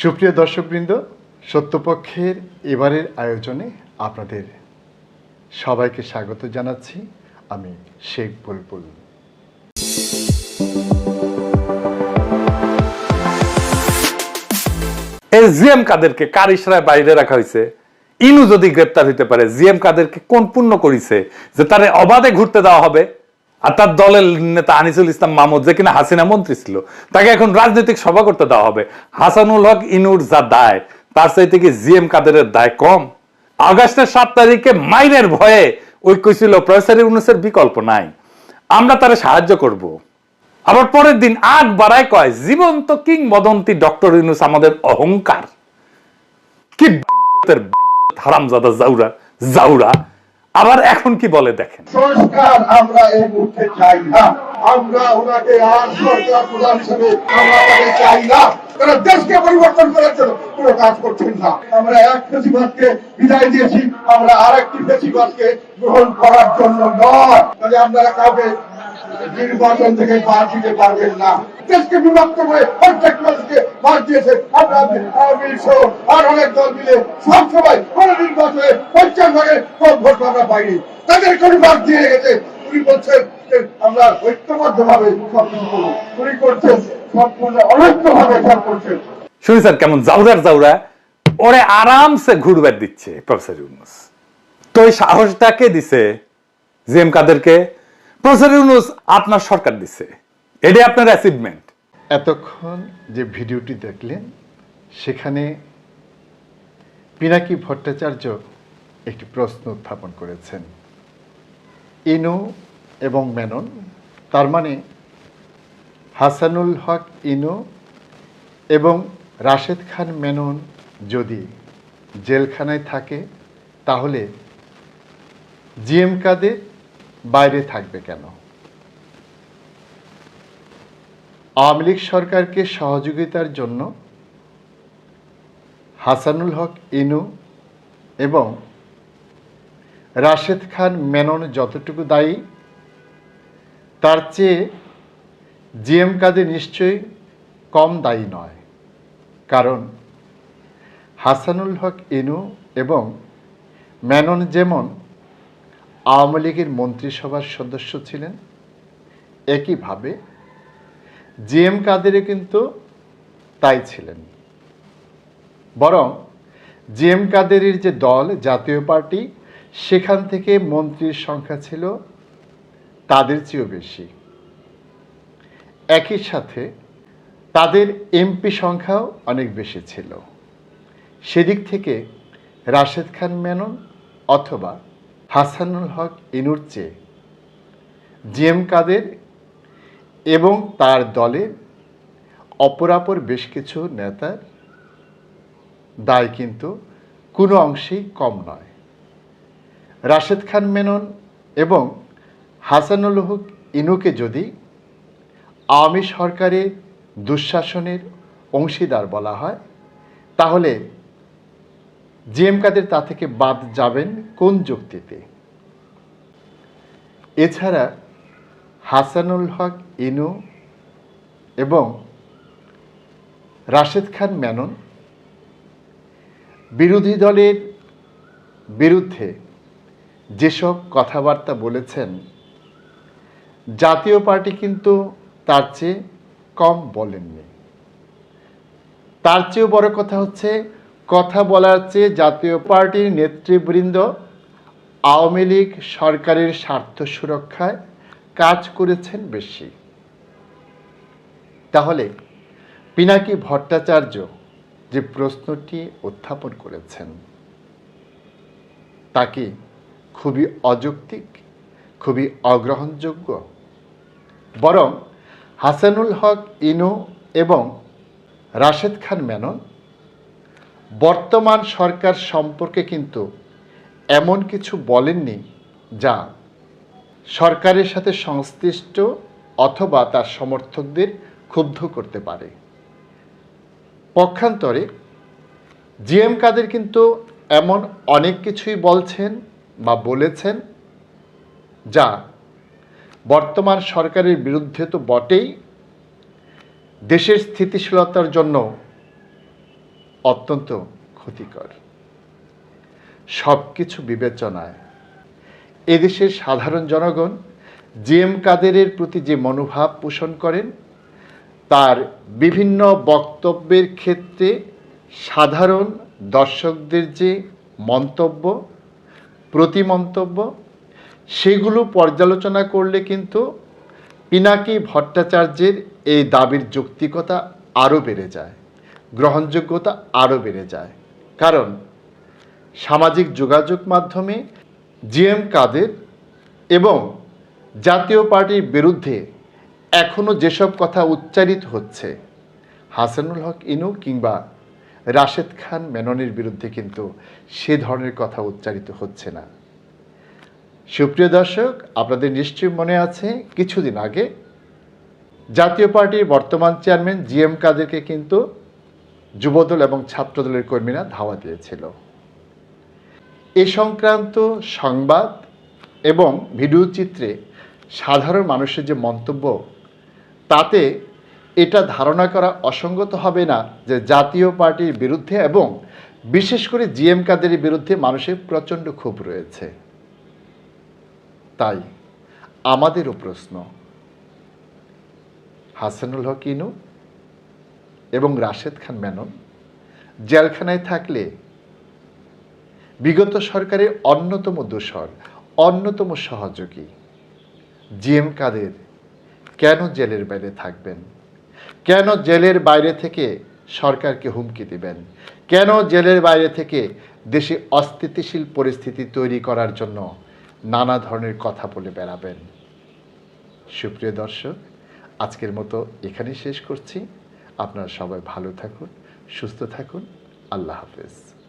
সুপ্রিয় দর্শকবৃন্দ, সত্যপক্ষের এবারের আয়োজনে আপনাদের সবাইকে স্বাগত জানাচ্ছি। আমি শেখ বুলবুল। এই জিএম কাদেরকে কার ইশরায় বাইরে রাখা হয়েছে? ইনু যদি গ্রেপ্তার হইতে পারে, জিএম কাদেরকে কোন পুণ্য করিছে? যে তারে অবাধে ঘুরতে দেওয়া হবে? আর তার দলের নেতা আনিসুল ইসলাম মাহমুদ, যে কিনা হাসিনা মন্ত্রী ছিল, তাকে এখন রাজনৈতিক সভা করতে দেওয়া হবে। হাসানুল হক ইনুর যা দায়, তার চাইতে কি জিএম কাদেরের দায় কম? আগস্টের সাত তারিখে মাইনের ভয়ে ওই কইছিল প্রফেসর ইউনুসের বিকল্প নাই। আমরা তারে সাহায্য করব। আবার পরের দিন আগ বাড়ায় কয়, জীবন্ত কিংবদন্তি ডক্টর ইউনুস আমাদের অহংকার। কি হারামজাদা জাউরা জাউরা। আবার এখন কি বলে দেখেন? সংস্কার আমরা এই মুহূর্তে চাই না। আমরা ওনাকে আর সরকার প্রধান হিসেবে আমরা তাকে চাই না। দেশকে পরিবর্তন করার জন্য কোনো কাজ করছেন না। আমরা এক ফেসিবাদকে বিদায় দিয়েছি। আমরা আর একটি ফেসিবাদকে গ্রহণ করার জন্য নয়। তাহলে আপনারা কাউকে নির্বাচন থেকে বাদ দিতে পারবেন না। দেশকে বিভক্ত করে প্রত্যেক মানুষকে বাদ দিয়েছে। আর অনেক দল মিলে পঞ্চাশ ভোট আমরা পাইনি। তাদের বাদ দিয়ে গেছে উনি বলছেন আমরা ঐক্যবদ্ধ ভাবে সব কিছু করব। উনি করছেন সম্পূর্ণ অনৈক্য ভাবে সব করছেন। শুনেছেন কেমন জাউরার জাউরা? ওরে আরামসে ঘুরবার দিচ্ছে, প্রফেসর ইউনুস। তো এই সাহসটা কে দিছে? জিএম কাদেরকে? প্রফেসর ইউনুস, আপনার সরকার দিছে। এটাই আপনার অ্যাচিভমেন্ট এতক্ষণ যে ভিডিওটি দেখলেন, সেখানে পিনাকি ভট্টাচার্য একটি প্রশ্ন উত্থাপন করেছেন। ইনু এবং মেনন, তার মানে হাসানুল হক ইনু এবং রাশেদ খান মেনন যদি জেলখানায় থাকে, তাহলে জিএম কাদের বাইরে থাকবে কেন? আওয়ামী লীগ সরকারকে সহযোগিতার জন্য হাসানুল হক, ইনু এবং রাশেদ খান মেনন যতটুকু দায়ী, তার চেয়ে জিএম কাদের নিশ্চয়ই কম দায়ী নয়। কারণ হাসানুল হক, ইনু এবং মেনন যেমন আওয়ামী লীগের মন্ত্রিসভার সদস্য ছিলেন, একইভাবে জিএম কাদেরও কিন্তু তাই ছিলেন। বরং জি এম কাদেরের যে দল, জাতীয় পার্টি, সেখান থেকে মন্ত্রীর সংখ্যা ছিল তাদের চেয়েও বেশি। একই সাথে তাদের এমপি সংখ্যাও অনেক বেশি ছিল। সেদিক থেকে রাশেদ খান মেনন অথবা হাসানুল হক ইনুর চেয়ে জি এম কাদের এবং তার দলের অপরাপর বেশ কিছু নেতার দায় কিন্তু কোনো অংশেই কম নয়। রাশেদ খান মেনন এবং হাসানুল হক ইনুকে যদি আওয়ামী সরকারের দুঃশাসনের অংশীদার বলা হয়, তাহলে জিএম কাদের তা থেকে বাদ যাবেন কোন যুক্তিতে? এছাড়া হাসানুল হক, ইনু এবং রাশেদ খান মেনন বিরোধী দলের বিরুদ্ধে যেসব কথাবার্তা বলেছেন, জাতীয় পার্টি কিন্তু তার চেয়ে কম বলেননি। তার চেয়েও বড় কথা হচ্ছে, কথা বলার চেয়ে জাতীয় পার্টির নেতৃবৃন্দ আওয়ামী লীগ সরকারের স্বার্থ সুরক্ষায় কাজ করেছেন বেশি। তাহলে পিনাকি ভট্টাচার্য যে প্রশ্নটি উত্থাপন করেছেন, তাকে খুবই অযৌক্তিক, খুবই অগ্রহণযোগ্য, বরং হাসানুল হক ইনো এবং রাশেদ খান মেনন বর্তমান সরকার সম্পর্কে কিন্তু এমন কিছু বলেননি যা সরকারের সাথে সংশ্লিষ্ট অথবা তার সমর্থকদের ক্ষুব্ধ করতে পারে। পক্ষান্তরে, জিএম কাদের কিন্তু এমন অনেক কিছুই বলছেন বা বলেছেন যা বর্তমান সরকারের বিরুদ্ধে তো বটেই। দেশের স্থিতিশীলতার জন্য অত্যন্ত ক্ষতিকর। সব কিছু বিবেচনায় এদেশের সাধারণ জনগণ জি এম কাদেরের প্রতি যে মনোভাব পোষণ করেন, তার বিভিন্ন বক্তব্যের ক্ষেত্রে সাধারণ দর্শকদের যে মন্তব্য, প্রতিমন্তব্য, সেগুলো পর্যালোচনা করলে কিন্তু পিনাকি ভট্টাচার্যের এই দাবির যৌক্তিকতা আরও বেড়ে যায়, গ্রহণযোগ্যতা আরও বেড়ে যায়। কারণ সামাজিক যোগাযোগ মাধ্যমে জিএম কাদের এবং জাতীয় পার্টির বিরুদ্ধে এখনও যেসব কথা উচ্চারিত হচ্ছে, হাসানুল হক ইনু কিংবা রাশেদ খান মেননের বিরুদ্ধে কিন্তু সে ধরনের কথা উচ্চারিত হচ্ছে না। সুপ্রিয় দর্শক, আপনাদের নিশ্চয়ই মনে আছে, কিছুদিন আগে জাতীয় পার্টির বর্তমান চেয়ারম্যান জি এম কাদেরকে কিন্তু যুবদল এবং ছাত্রদলের কর্মীরা ধাওয়া দিয়েছিল। এ সংক্রান্ত সংবাদ এবং ভিডিও চিত্রে সাধারণ মানুষের যে মন্তব্য, তাতে এটা ধারণা করা অসঙ্গত হবে না যে জাতীয় পার্টির বিরুদ্ধে এবং বিশেষ করে জিএম কাদের বিরুদ্ধে মানুষের প্রচণ্ড ক্ষোভ রয়েছে। তাই আমাদেরও প্রশ্ন, হাসানুল হক ইনু এবং রাশেদ খান মেনন, জেলখানায় থাকলে বিগত সরকারের অন্যতম দোসর অন্যতম সহযোগী। জিএম কাদের, কেন জেলের বাইরে থাকবেন? কেন জেলের বাইরে থেকে সরকারকে হুমকি দিবেন? কেন জেলের বাইরে থেকে দেশে অস্থিতিশীল পরিস্থিতি তৈরি করার জন্য নানা ধরনের কথা বলে বেড়াবেন? সুপ্রিয় দর্শক, আজকের মতো এখানেই শেষ করছি। আপনারা সবাই ভালো থাকুন, সুস্থ থাকুন। আল্লাহ হাফেজ।